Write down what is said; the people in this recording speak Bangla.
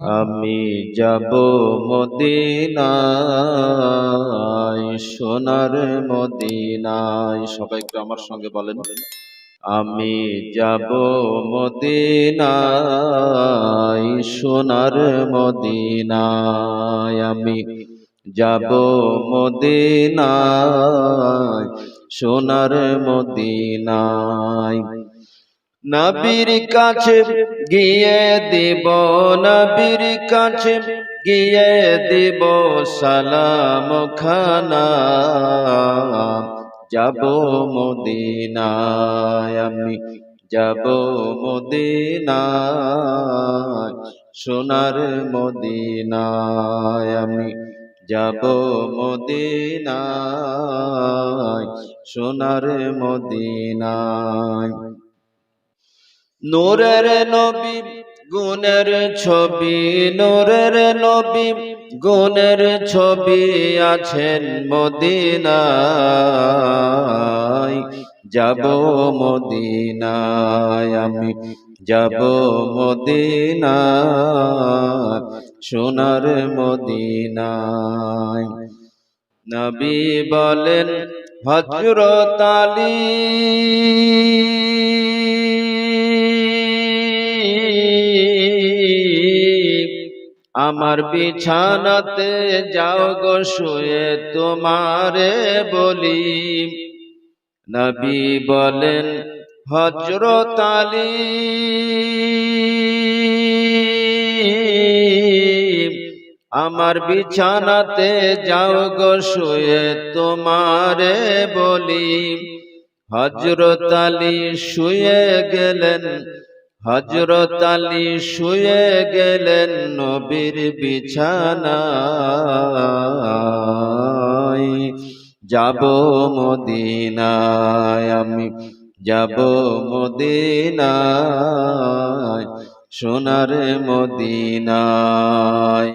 আমি যাব মদিনায়, সোনার মদিনায়। সবাই একটু আমার সঙ্গে বলেন। আমি যাব মদিনায়, সোনার মদিনায়। আমি যাব মদিনায়, সোনার মদিনায়। নবীর কাছে গিয়ে দিব, নবীর কাছে গিয়ে দিব সালাম খানা। যাব মদিনায় আমি, যাব মদিনায়, সোনার মদিনায় আমি, যাব মদিনায়, সোনার মদিনায়। নূরের নবী, গুণের ছবি, নূরের নবী, গুণের ছবি আছেন মদিনায়। যাব মদিনায়, আমি যাব মদিনায়, সোনার মদিনায়। নবী বলেন হজরত আলী। আমার বিছানাতে যাও গো, শুয়ে তোমারে বলি। নবী বলেন হজরত আমার বিছানাতে যাও গো, শুয়ে তোমারে বলি। হজরত আলী শুয়ে গেলেন হজরত আলী শুয়ে গেলেন নবীর বিছানায়। যাব মদিনায় আমি যাব মদিনায় সোনার মদিনায়।